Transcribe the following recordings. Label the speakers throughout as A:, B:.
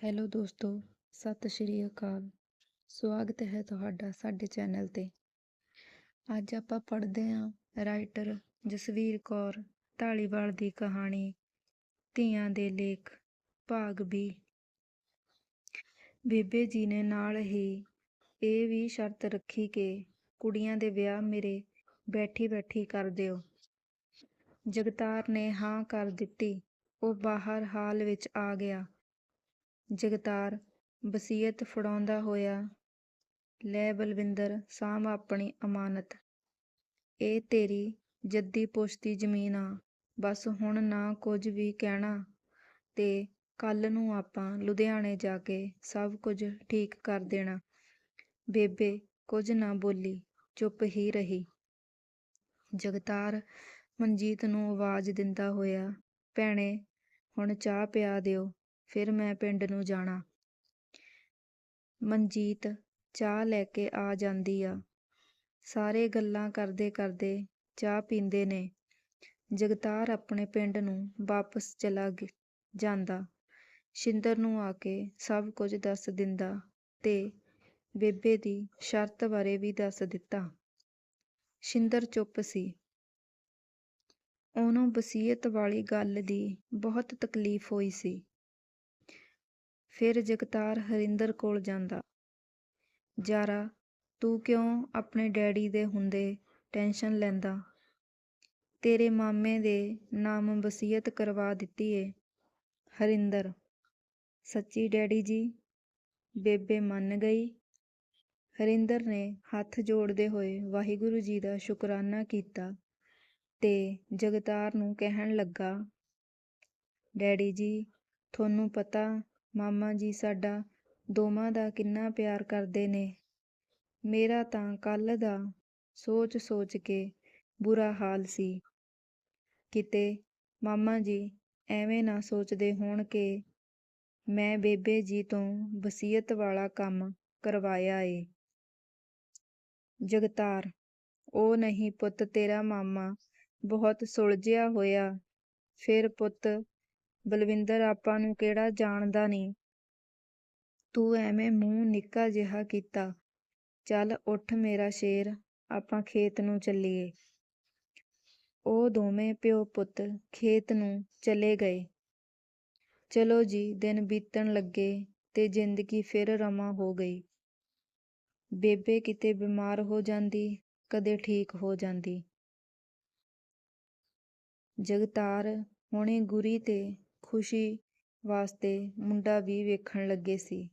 A: Hello ਦੋਸਤੋ, ਸਤਿ ਸ਼੍ਰੀ ਅਕਾਲ। ਸਵਾਗਤ ਹੈ ਤੁਹਾਡਾ ਸਾਡੇ ਚੈਨਲ ਤੇ। ਅੱਜ ਆਪਾਂ ਪੜ੍ਹਦੇ ਹਾਂ ਰਾਈਟਰ ਜਸਵੀਰ ਕੌਰ ਢਾਲੀਵਾਲ ਦੀ ਕਹਾਣੀ, ਧੀਆਂ ਦੇ ਲੇਖ, ਭਾਗ ਵੀ ਬੀਬੇ ਜੀ ਨੇ ਨਾਲ ਹੀ ਇਹ ਵੀ ਸ਼ਰਤ ਰੱਖੀ ਕਿ ਕੁੜੀਆਂ ਦੇ ਵਿਆਹ ਮੇਰੇ ਬੈਠੀ ਬੈਠੀ ਕਰ ਦਿਓ। ਜਗਤਾਰ ਨੇ ਹਾਂ ਕਰ ਦਿੱਤੀ, ਉਹ ਬਾਹਰ ਹਾਲ ਵਿੱਚ ਆ ਗਿਆ। ਜਗਤਾਰ ਵਸੀਅਤ ਫੜਾਉਂਦਾ ਹੋਇਆ, ਲੈ ਬਲਵਿੰਦਰ, ਸਾਂਭ ਆਪਣੀ ਅਮਾਨਤ। ਇਹ ਤੇਰੀ ਜੱਦੀ ਪੁਸ਼ਤੀ ਜ਼ਮੀਨ ਆ, ਬਸ ਹੁਣ ਨਾ ਕੁਝ ਵੀ ਕਹਿਣਾ ਤੇ ਕੱਲ ਨੂੰ ਆਪਾਂ ਲੁਧਿਆਣੇ ਜਾ ਕੇ ਸਭ ਕੁਝ ਠੀਕ ਕਰ ਦੇਣਾ। ਬੇਬੇ, ਕੁਝ ਨਾ ਬੋਲੀ, ਚੁੱਪ ਹੀ ਰਹੀ। ਜਗਤਾਰ ਮਨਜੀਤ ਨੂੰ ਆਵਾਜ਼ ਦਿੰਦਾ ਹੋਇਆ, ਭੈਣੇ, ਹੁਣ ਚਾਹ ਪਿਆ ਦਿਓ। ਫਿਰ ਮੈਂ ਪਿੰਡ ਨੂੰ ਜਾਣਾ। ਮਨਜੀਤ ਚਾਹ ਲੈ ਕੇ ਆ ਜਾਂਦੀ ਆ। ਸਾਰੇ ਗੱਲਾਂ ਕਰਦੇ ਕਰਦੇ ਚਾਹ ਪੀਂਦੇ ਨੇ। ਜਗਤਾਰ ਆਪਣੇ ਪਿੰਡ ਨੂੰ ਵਾਪਸ ਚਲਾ ਜਾਂਦਾ। ਸ਼ਿੰਦਰ ਨੂੰ ਆ ਕੇ ਸਭ ਕੁਝ ਦੱਸ ਦਿੰਦਾ ਤੇ ਬੇਬੇ ਦੀ ਸ਼ਰਤ ਬਾਰੇ ਵੀ ਦੱਸ ਦਿੱਤਾ। ਸ਼ਿੰਦਰ ਚੁੱਪ ਸੀ। ਉਹਨੂੰ ਵਸੀਅਤ ਵਾਲੀ ਗੱਲ ਦੀ ਬਹੁਤ ਤਕਲੀਫ ਹੋਈ ਸੀ। ਫਿਰ ਜਗਤਾਰ ਹਰਿੰਦਰ ਕੋਲ ਜਾਂਦਾ। ਜਾਰਾ, ਤੂੰ ਕਿਉਂ ਆਪਣੇ ਡੈਡੀ ਦੇ ਹੁੰਦੇ ਟੈਨਸ਼ਨ ਲੈਂਦਾ? ਤੇਰੇ ਮਾਮੇ ਦੇ ਨਾਮ ਵਸੀਅਤ ਕਰਵਾ ਦਿੱਤੀ ਏ ਹਰਿੰਦਰ, ਸੱਚੀ ਡੈਡੀ ਜੀ, ਬੇਬੇ ਮੰਨ ਗਈ? ਹਰਿੰਦਰ ਨੇ ਹੱਥ ਜੋੜਦੇ ਹੋਏ ਵਾਹਿਗੁਰੂ ਜੀ ਦਾ ਸ਼ੁਕਰਾਨਾ ਕੀਤਾ ਤੇ ਜਗਤਾਰ ਨੂੰ ਕਹਿਣ ਲੱਗਾ, ਡੈਡੀ ਜੀ, ਤੁਹਾਨੂੰ ਪਤਾ ਮਾਮਾ ਜੀ ਸਾਡਾ ਦੋਵਾਂ ਦਾ ਕਿੰਨਾ ਪਿਆਰ ਕਰਦੇ ਨੇ। ਮੇਰਾ ਤਾਂ ਕੱਲ ਦਾ ਸੋਚ ਸੋਚ ਕੇ ਬੁਰਾ ਹਾਲ ਸੀ। ਕਿਤੇ ਮਾਮਾ ਜੀ ਐਵੇਂ ਨਾ ਸੋਚਦੇ ਹੋਣ ਕਿ ਮੈਂ ਬੇਬੇ ਜੀ ਤੋਂ ਵਸੀਅਤ ਵਾਲਾ ਕੰਮ ਕਰਵਾਇਆ ਏ। ਜਗਤਾਰ, ਉਹ ਨਹੀਂ ਪੁੱਤ ਤੇਰਾ ਮਾਮਾ ਬਹੁਤ ਸੁਲਝਿਆ ਹੋਇਆ, ਫਿਰ ਪੁੱਤ ਬਲਵਿੰਦਰ ਆਪਾਂ ਨੂੰ ਕਿਹੜਾ ਜਾਣਦਾ ਨਹੀਂ ਤੂੰ ਐਵੇਂ ਮੂੰਹ ਨਿੱਕਾ ਜਿਹਾ ਕੀਤਾ। ਚੱਲ ਉੱਠ ਮੇਰਾ ਸ਼ੇਰ, ਆਪਾਂ ਖੇਤ ਨੂੰ ਚੱਲੀਏ। ਉਹ ਦੋਵੇਂ ਪਿਓ ਪੁੱਤ ਖੇਤ ਨੂੰ ਚਲੇ ਗਏ। ਚਲੋ ਜੀ, ਦਿਨ ਬੀਤਣ ਲੱਗੇ ਤੇ ਜ਼ਿੰਦਗੀ ਫਿਰ ਰਮਾ ਹੋ ਗਈ। ਬੇਬੇ ਕਿਤੇ ਬਿਮਾਰ ਹੋ ਜਾਂਦੀ, ਕਦੇ ਠੀਕ ਹੋ ਜਾਂਦੀ। ਜਗਤਾਰ ਹੁਣੇ ਗੁਰੀ ਤੇ ਖੁਸ਼ੀ ਵਾਸਤੇ ਮੁੰਡਾ ਵੀ ਵੇਖਣ ਲੱਗੇ ਸੀ।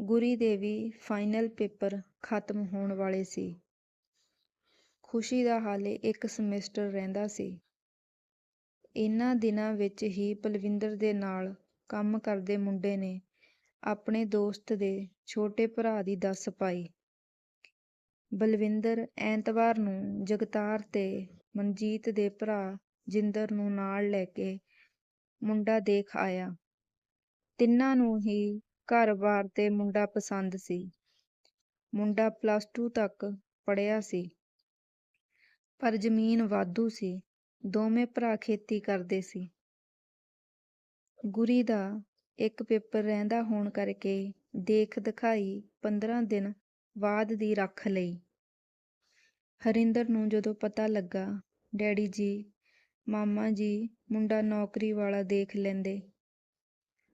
A: ਗੁਰੀ ਦੇ ਵੀ ਫਾਈਨਲ ਪੇਪਰ ਖਤਮ ਹੋਣ ਵਾਲੇ ਸੀ। ਖੁਸ਼ੀ ਦਾ ਹਾਲੇ ਇੱਕ ਸਮੈਸਟਰ ਰਹਿੰਦਾ ਸੀ। ਇਨ੍ਹਾਂ ਦਿਨਾਂ ਵਿੱਚ ਹੀ ਪਲਵਿੰਦਰ ਦੇ ਨਾਲ ਕੰਮ ਕਰਦੇ ਮੁੰਡੇ ਨੇ ਆਪਣੇ ਦੋਸਤ ਦੇ ਛੋਟੇ ਭਰਾ ਦੀ ਦੱਸ ਪਾਈ। ਬਲਵਿੰਦਰ ਐਤਵਾਰ ਨੂੰ ਜਗਤਾਰ ਤੇ ਮਨਜੀਤ ਦੇ ਭਰਾ ਜਿੰਦਰ ਨੂੰ ਨਾਲ ਲੈ ਕੇ ਮੁੰਡਾ ਦੇਖ ਆਇਆ। ਤਿੰਨਾਂ ਨੂੰ ਹੀ ਘਰ-ਬਾਰ ਤੇ ਮੁੰਡਾ ਪਸੰਦ ਸੀ। ਮੁੰਡਾ ਪਲੱਸ 2 ਤੱਕ ਪੜ੍ਹਿਆ ਸੀ। ਪਰ ਜ਼ਮੀਨ ਵਾਧੂ ਸੀ। ਦੋਵੇਂ ਭਰਾ ਖੇਤੀ ਕਰਦੇ ਸੀ। ਗੁਰੀ ਦਾ ਇੱਕ ਪੇਪਰ ਰਹਿੰਦਾ ਹੋਣ ਕਰਕੇ ਦੇਖ ਦਿਖਾਈ 15 ਦਿਨ ਬਾਅਦ ਦੀ ਰੱਖ ਲਈ। ਹਰਿੰਦਰ ਨੂੰ ਜਦੋਂ ਪਤਾ ਲੱਗਾ, ਡੈਡੀ ਜੀ ਮਾਮਾ ਜੀ ਮੁੰਡਾ ਨੌਕਰੀ ਵਾਲਾ ਦੇਖ ਲੈਂਦੇ।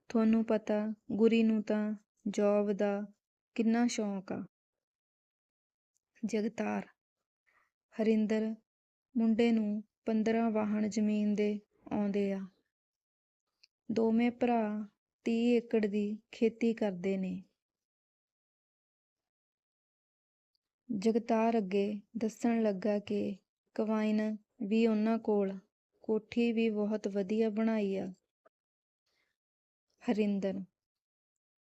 A: ਤੁਹਾਨੂੰ ਪਤਾ, ਗੁਰੀ ਨੂੰ ਤਾਂ ਜੌਬ ਦਾ ਕਿੰਨਾ ਸ਼ੌਂਕ ਆ। ਜਗਤਾਰ, ਹਰਿੰਦਰ ਮੁੰਡੇ ਨੂੰ 15 ਵਾਹਣ ਜ਼ਮੀਨ ਦੇ ਆਉਂਦੇ ਆ। ਦੋਵੇਂ ਭਰਾ 30 ਏਕੜ ਦੀ ਖੇਤੀ ਕਰਦੇ ਨੇ। ਜਗਤਾਰ ਅੱਗੇ ਦੱਸਣ ਲੱਗਾ ਕਿ ਕਵਾਇਨ ਵੀ ਉਹਨਾਂ ਕੋਲ ਕੋਠੀ ਵੀ ਬਹੁਤ ਵਧੀਆ ਬਣਾਈ ਆ। ਹਰਿੰਦਰ।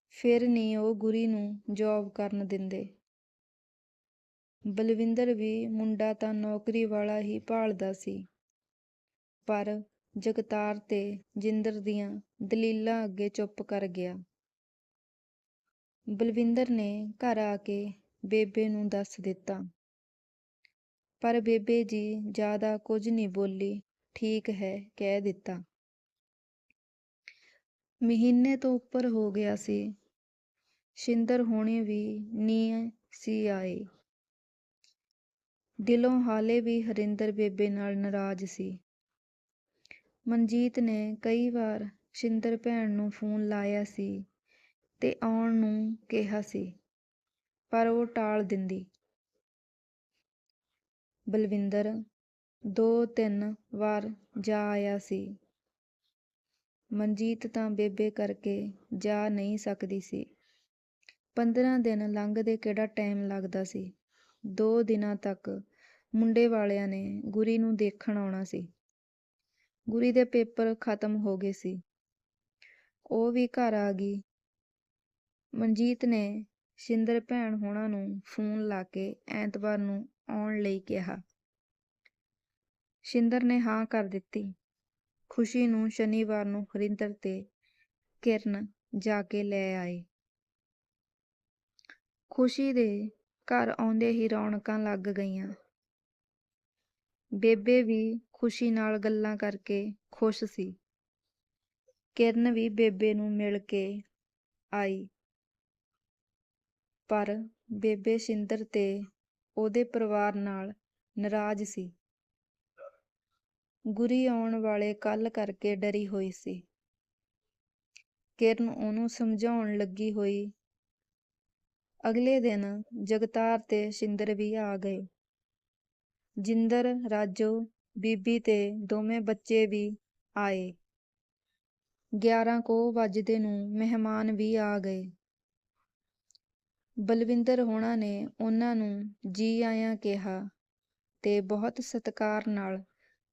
A: ਫਿਰ ਨਹੀਂ ਉਹ ਗੁਰੀ ਨੂੰ ਜੌਬ ਕਰਨ ਦਿੰਦੇ। ਬਲਵਿੰਦਰ ਵੀ ਮੁੰਡਾ ਤਾਂ ਨੌਕਰੀ ਵਾਲਾ ਹੀ ਭਾਲਦਾ ਸੀ। ਪਰ ਜਗਤਾਰ ਤੇ ਜਿੰਦਰ ਦੀਆਂ ਦਲੀਲਾਂ ਅੱਗੇ ਚੁੱਪ ਕਰ ਗਿਆ। ਬਲਵਿੰਦਰ ਨੇ ਘਰ ਆ ਕੇ ਬੇਬੇ ਨੂੰ ਦੱਸ ਦਿੱਤਾ। ਪਰ ਬੇਬੇ ਜੀ ਜ਼ਿਆਦਾ ਕੁਝ ਨਹੀਂ ਬੋਲੀ। ਠੀਕ ਹੈ, ਕਹਿ ਦਿੱਤਾ। ਮਹੀਨੇ ਤੋਂ ਉੱਪਰ ਹੋ ਗਿਆ ਸੀ। ਸ਼ਿੰਦਰ ਹੋਣੀ ਵੀ ਨੀ ਸੀ ਆਏ। ਦਿਲੋਂ ਹਾਲੇ ਵੀ ਹਰਿੰਦਰ ਬੇਬੇ ਨਾਲ ਨਾਰਾਜ਼ ਸੀ। ਮਨਜੀਤ ਨੇ ਕਈ ਵਾਰ ਸ਼ਿੰਦਰ ਭੈਣ ਨੂੰ ਫੋਨ ਲਾਇਆ ਸੀ ਤੇ ਆਉਣ ਨੂੰ ਕਿਹਾ ਸੀ, ਪਰ ਉਹ ਟਾਲ ਦਿੰਦੀ। ਬਲਵਿੰਦਰ ਦੋ ਤਿੰਨ ਵਾਰ ਜਾ ਆਇਆ ਸੀ। ਮਨਜੀਤ ਤਾਂ ਬੇਬੇ ਕਰਕੇ ਜਾ ਨਹੀਂ ਸਕਦੀ ਸੀ। ਪੰਦਰਾਂ ਦਿਨ ਲੰਘਦੇ ਕਿਹੜਾ ਟਾਈਮ ਲੱਗਦਾ ਸੀ। ਦੋ ਦਿਨਾਂ ਤੱਕ ਮੁੰਡੇ ਵਾਲਿਆਂ ਨੇ ਗੁਰੀ ਨੂੰ ਦੇਖਣ ਆਉਣਾ ਸੀ। ਗੁਰੀ ਦੇ ਪੇਪਰ ਖਤਮ ਹੋ ਗਏ ਸੀ। ਉਹ ਵੀ ਘਰ ਆ ਗਈ। ਮਨਜੀਤ ਨੇ ਸ਼ਿੰਦਰ ਭੈਣ ਹੋਣਾ ਨੂੰ ਫੋਨ ਲਾ ਕੇ ਐਤਵਾਰ ਨੂੰ ਆਉਣ ਲਈ ਕਿਹਾ। ਸ਼ਿੰਦਰ ਨੇ ਹਾਂ ਕਰ ਦਿੱਤੀ। ਖੁਸ਼ੀ ਨੂੰ ਸ਼ਨੀਵਾਰ ਨੂੰ ਹਰਿੰਦਰ ਤੇ ਕਿਰਨ ਜਾ ਕੇ ਲੈ ਆਏ। ਖੁਸ਼ੀ ਦੇ ਘਰ ਆਉਂਦੇ ਹੀ ਰੌਣਕਾਂ ਲੱਗ ਗਈਆਂ। ਬੇਬੇ ਵੀ ਖੁਸ਼ੀ ਨਾਲ ਗੱਲਾਂ ਕਰਕੇ ਖੁਸ਼ ਸੀ। ਕਿਰਨ ਵੀ ਬੇਬੇ ਨੂੰ ਮਿਲ ਕੇ ਆਈ। ਪਰ ਬੇਬੇ ਸ਼ਿੰਦਰ ਤੇ ਉਹਦੇ ਪਰਿਵਾਰ ਨਾਲ ਨਾਰਾਜ਼ ਸੀ। ਗੁਰੀ ਆਉਣ ਵਾਲੇ ਕੱਲ ਕਰਕੇ ਡਰੀ ਹੋਈ ਸੀ। ਕਿਰਨ ਉਹਨੂੰ ਸਮਝਾਉਣ ਲੱਗੀ ਹੋਈ। ਅਗਲੇ ਦਿਨ ਜਗਤਾਰ ਤੇ ਸ਼ਿੰਦਰ ਵੀ ਆ ਗਏ। ਜਿੰਦਰ, ਰਾਜੋ, ਬੀਬੀ ਤੇ ਦੋਵੇਂ ਬੱਚੇ ਵੀ ਆਏ। 11 ਕੋ ਵੱਜਦੇ ਨੂੰ ਮਹਿਮਾਨ ਵੀ ਆ ਗਏ। ਬਲਵਿੰਦਰ ਹੋਣਾ ਨੇ ਉਹਨਾਂ ਨੂੰ ਜੀ ਆਇਆਂ ਕਿਹਾ ਤੇ ਬਹੁਤ ਸਤਿਕਾਰ ਨਾਲ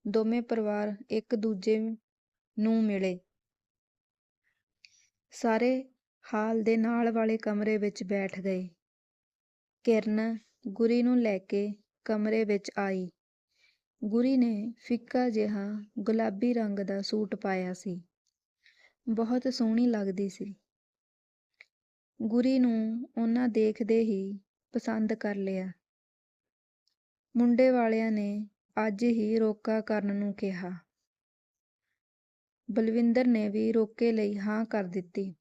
A: ਦੋਵੇਂ ਪਰਿਵਾਰ ਇੱਕ ਦੂਜੇ ਨੂੰ ਮਿਲੇ। ਸਾਰੇ ਹਾਲ ਦੇ ਨਾਲ ਵਾਲੇ ਕਮਰੇ ਵਿੱਚ ਬੈਠ ਗਏ। ਕਿਰਨ ਗੁਰੀ ਨੂੰ ਲੈ ਕੇ ਕਮਰੇ ਵਿੱਚ ਆਈ। ਗੁਰੀ ਨੇ ਫਿੱਕਾ ਜਿਹਾ ਗੁਲਾਬੀ ਰੰਗ ਦਾ ਸੂਟ ਪਾਇਆ ਸੀ। ਬਹੁਤ ਸੋਹਣੀ ਲੱਗਦੀ ਸੀ। ਗੁਰੀ ਨੂੰ ਉਹਨਾਂ ਦੇਖਦੇ ਹੀ ਪਸੰਦ ਕਰ ਲਿਆ। ਮੁੰਡੇ ਵਾਲਿਆਂ ਨੇ ਅੱਜ ਹੀ ਰੋਕਾ ਕਰਨ ਨੂੰ ਕਿਹਾ। ਬਲਵਿੰਦਰ ਨੇ ਵੀ ਰੋਕੇ ਲਈ ਹਾਂ ਕਰ ਦਿੱਤੀ।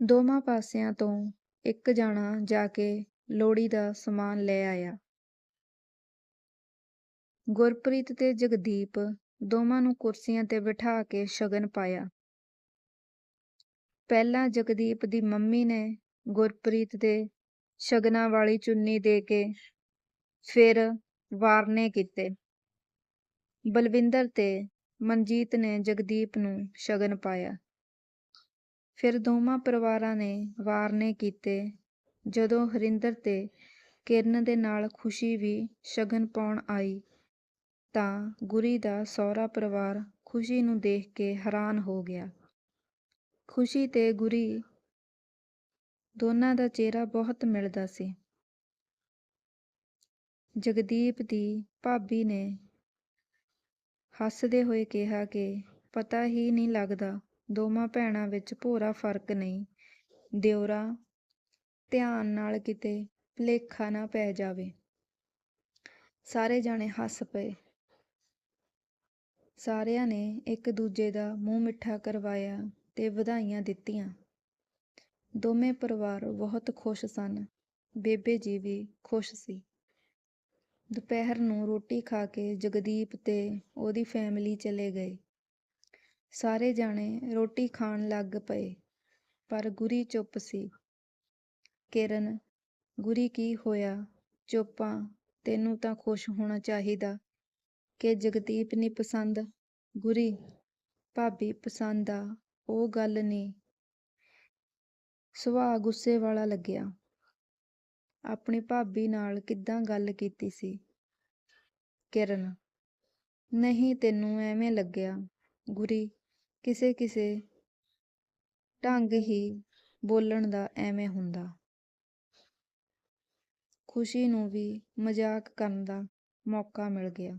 A: ਦੋਵਾਂ ਪਾਸਿਆਂ ਤੋਂ ਇੱਕ ਜਾਣਾ ਜਾ ਕੇ ਲੋੜੀ ਦਾ ਸਮਾਨ ਲੈ ਆਇਆ। ਗੁਰਪ੍ਰੀਤ ਤੇ ਜਗਦੀਪ ਦੋਵਾਂ ਨੂੰ ਕੁਰਸੀਆਂ ਤੇ ਬਿਠਾ ਕੇ ਸ਼ਗਨ ਪਾਇਆ। ਪਹਿਲਾਂ ਜਗਦੀਪ ਦੀ ਮੰਮੀ ਨੇ ਗੁਰਪ੍ਰੀਤ ਦੇ ਸ਼ਗਨਾਂ ਵਾਲੀ ਚੁੰਨੀ ਦੇ ਕੇ ਫਿਰ ਵਾਰਨੇ ਕੀਤੇ। ਬਲਵਿੰਦਰ ਤੇ ਮਨਜੀਤ ਨੇ ਜਗਦੀਪ ਨੂੰ ਸ਼ਗਨ ਪਾਇਆ। ਫਿਰ ਦੋਵਾਂ ਪਰਿਵਾਰਾਂ ਨੇ ਵਾਰਨੇ ਕੀਤੇ। ਜਦੋਂ ਹਰਿੰਦਰ ਤੇ ਕਿਰਨ ਦੇ ਨਾਲ ਖੁਸ਼ੀ ਵੀ ਸ਼ਗਨ ਪਾਉਣ ਆਈ, ਤਾਂ ਗੁਰੀ ਦਾ ਸਹੁਰਾ ਪਰਿਵਾਰ ਖੁਸ਼ੀ ਨੂੰ ਦੇਖ ਕੇ ਹੈਰਾਨ ਹੋ ਗਿਆ। ਖੁਸ਼ੀ ਤੇ ਗੁਰੀ ਦੋਨਾਂ ਦਾ ਚਿਹਰਾ ਬਹੁਤ ਮਿਲਦਾ ਸੀ। ਜਗਦੀਪ ਦੀ ਭਾਬੀ ਨੇ ਹੱਸਦੇ ਹੋਏ ਕਿਹਾ ਕਿ ਪਤਾ ਹੀ ਨਹੀਂ ਲੱਗਦਾ, ਦੋਵਾਂ ਭੈਣਾਂ ਵਿੱਚ ਭੋਰਾ ਫ਼ਰਕ ਨਹੀਂ। ਦਿਓਰਾ ਧਿਆਨ ਨਾਲ ਕਿਤੇ ਭੁਲੇਖਾ ਨਾ ਪੈ ਜਾਵੇ। ਸਾਰੇ ਜਾਣੇ ਹੱਸ ਪਏ। ਸਾਰਿਆਂ ਨੇ ਇੱਕ ਦੂਜੇ ਦਾ ਮੂੰਹ ਮਿੱਠਾ ਕਰਵਾਇਆ ਤੇ ਵਧਾਈਆਂ ਦਿੱਤੀਆਂ। ਦੋਵੇਂ ਪਰਿਵਾਰ ਬਹੁਤ ਖੁਸ਼ ਸਨ। ਬੇਬੇ ਜੀ ਵੀ ਖੁਸ਼ ਸੀ। ਦੁਪਹਿਰ ਨੂੰ ਰੋਟੀ ਖਾ ਕੇ ਜਗਦੀਪ ਤੇ ਉਹਦੀ ਫੈਮਿਲੀ ਚਲੇ ਗਏ। ਸਾਰੇ ਜਾਣੇ ਰੋਟੀ ਖਾਣ ਲੱਗ ਪਏ, ਪਰ ਗੁਰੀ ਚੁੱਪ ਸੀ। ਕਿਰਨ, ਗੁਰੀ ਕੀ ਹੋਇਆ? ਚੁੱਪਾਂ, ਤੈਨੂੰ ਤਾਂ ਖੁਸ਼ ਹੋਣਾ ਚਾਹੀਦਾ ਕਿ ਜਗਦੀਪ ਨਹੀਂ ਪਸੰਦ? ਗੁਰੀ, ਭਾਬੀ ਪਸੰਦ ਆ, ਉਹ ਗੱਲ ਨਹੀਂ ਸੁਭਾਅ ਗੁੱਸੇ ਵਾਲਾ ਲੱਗਿਆ। ਆਪਣੀ ਭਾਬੀ ਨਾਲ ਕਿੱਦਾਂ ਗੱਲ ਕੀਤੀ ਸੀ? ਕਿਰਨ, ਨਹੀਂ, ਤੈਨੂੰ ਐਵੇਂ ਲੱਗਿਆ, ਗੁਰੀ, ਕਿਸੇ ਕਿਸੇ ਢੰਗ ਹੀ ਬੋਲਣ ਦਾ ਐਵੇਂ ਹੁੰਦਾ। ਖੁਸ਼ੀ ਨੂੰ ਵੀ ਮਜ਼ਾਕ ਕਰਨ ਦਾ ਮੌਕਾ ਮਿਲ ਗਿਆ।